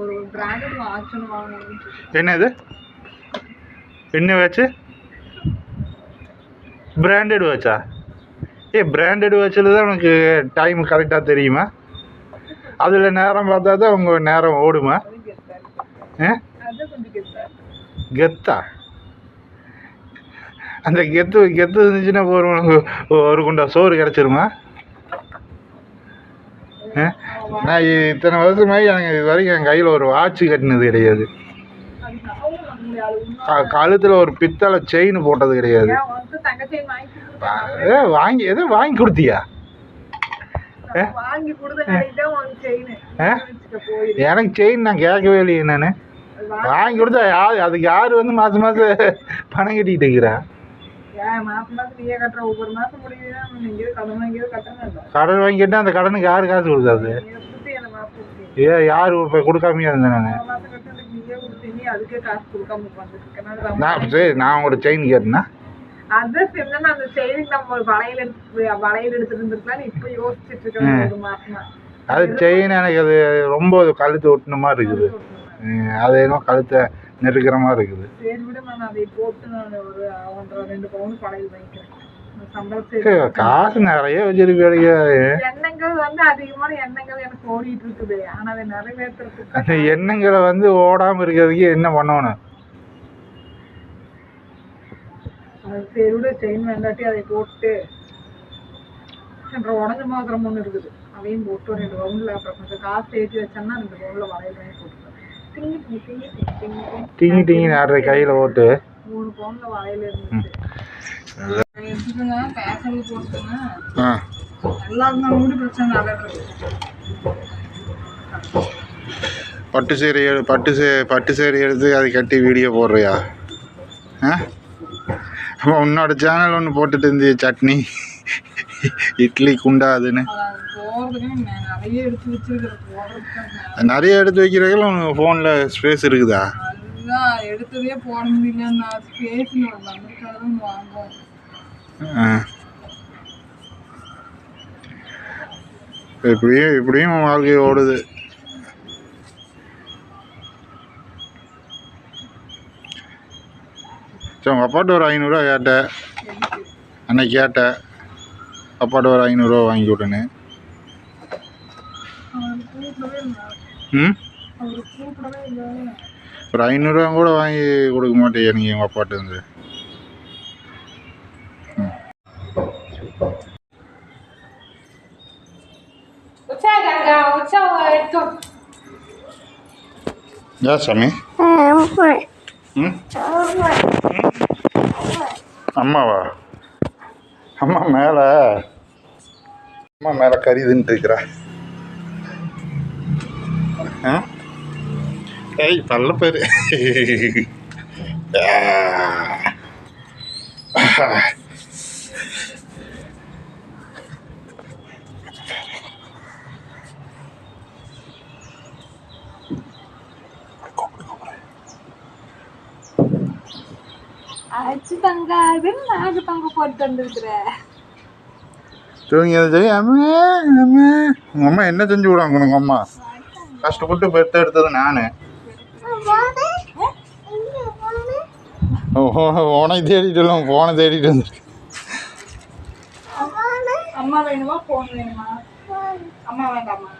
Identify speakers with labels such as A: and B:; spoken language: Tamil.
A: ஒரு பிராண்டட் வாட்ச் ஒன்று வாங்கணும்.
B: என்னது? என்ன வாட்ச்சு பிராண்டட் வாட்சா ஏ பிராண்டட் வாட்சில் தான் உனக்கு டைம் கரெக்டாக தெரியுமா? அதில் நேரம் பார்த்தா தான் உங்கள் நேரம் ஓடுமா? ஆ?
A: கெத்தா?
B: அந்த கெத்து கெத்து இருந்துச்சுன்னா ஒரு உனக்கு ஒரு குண்டா சோறு கிடச்சிருமா? நான் இத்தனை வருஷமாகி எனக்கு இது வரைக்கும் என் கையில் ஒரு வாட்ச் கட்டினது கிடையாது. கழுத்தில் ஒரு பித்தளை செயின் போட்டது கிடையாது? ஏ வாங்கி எதோ வாங்கி கொடுத்தியா? எனக்கு செயின் நான் கேட்கவே இல்லையே நான். வாங்கி கொடுத்தா யார் அதுக்கு யார் வந்து மாதம் மாதம் பணம் கட்டிக்கிட்டு இருக்கிறா?
A: கடன்
B: வாங்கிட்டு அந்த கடனுக்கு யார் காசு கொடுக்காது?
A: என்ன
B: ஏ யார் இப்போ கொடுக்காமையா இருந்தேன் நான்? நான் சரி நான் உங்களோட செயின் கேட்டேன்னா
A: அதான் சொன்னா அந்த செயலுக்கு நம்ம ஒரு வளையல் எடுத்து வளையல் எடுத்துட்டு இருந்திருக்கலாம். இப்ப யோசிச்சுட்டு இருக்கேன் ஒரு மாசமா.
B: அது செயின் எனக்கு அது ரொம்ப கழுத்து ஒட்டின மாதிரி இருக்குது. அது என்னமோ கழுத்தை நெருக்கிற மாதிரி இருக்குது.
A: சரி விட நான் அதை போட்டு நான் ஒரு ஒன்றரை ரெண்டு பவுன் வளையல் வாங்கிக்கிறேன்
B: காசு நிறைய வச்சிருக்கீங்க
A: எண்ணங்கள் வந்து அதிகமான எண்ணங்கள் எனக்கு ஓடிட்டு இருக்குது. ஆனா அதை நிறைவேற்றுறதுக்கு
B: அந்த எண்ணங்களை வந்து ஓடாமல் இருக்கிறதுக்கு என்ன பண்ணணும்?
A: அது சரி விட செயின் வேண்டாட்டி அதை போட்டு உடஞ்ச மோதிரம் ஒன்று இருக்குது. அதையும் போட்டு ரெண்டு பவுன்ல அப்புறம் கொஞ்சம் காசு ஏற்றி வச்சோம்னா ரெண்டு பவுன்ல வளையல் வாங்கி போட்டுருவேன்
B: டிங்கி டிங்கி நேர கையில்
A: இருந்துச்சு நடக்குது
B: பட்டு சேரி எடு பட்டு சே பட்டு சேரி எடுத்து அதை கட்டி வீடியோ போடுறியா? ஆ? அப்போ உன்னோட சேனல் ஒன்று போட்டுட்டு இருந்திய சட்னி. இட்லி குண்டா அதுன்னு
A: நிறைய எடுத்து
B: வைக்கிறதுல உனக்கு ஃபோனில் ஸ்பேஸ் இருக்குதா?
A: எடுத்ததே போட முடியல ஸ்பேஸ் வாங்குவோம்.
B: இப்படியும் இப்படியும் வாழ்க்கை ஓடுது. சரி உங்கள் அப்பாட்ட ஒரு ஐநூறுரூவா கேட்டேன். அன்னைக்கு கேட்டேன். அப்பாட்ட ஒரு ஐநூறுரூவா வாங்கி விட்டேன்னு ம்? ஒரு ஐநூறுரூவா கூட வாங்கி கொடுக்க மாட்டேங்க நீங்கள் உங்கள் அப்பாட்ட இருந்து?
A: உச்சா கங்கா உச்சா எடுத்தோ
B: யா சாமி? அம்மாவா? அம்மா மேலே. அம்மா மேலே கறிதுன்ட்டு இருக்கிறா. ஆ ஏய் பல்ல பேர்
A: அச்சு தங்கா போட்டு
B: தூங்கி சரி அம்மா அம்மா உங்கள் அம்மா என்ன செஞ்சு விடுவாங்க உங்கள் அம்மா கஷ்டப்பட்டு பெத்த எடுத்தது நானு. உனை தேடிட்டு இல்லை போனை தேடிட்டு வந்து
A: அம்மா வேணுமா போன் வேணுமா? அம்மா வேண்டாமா?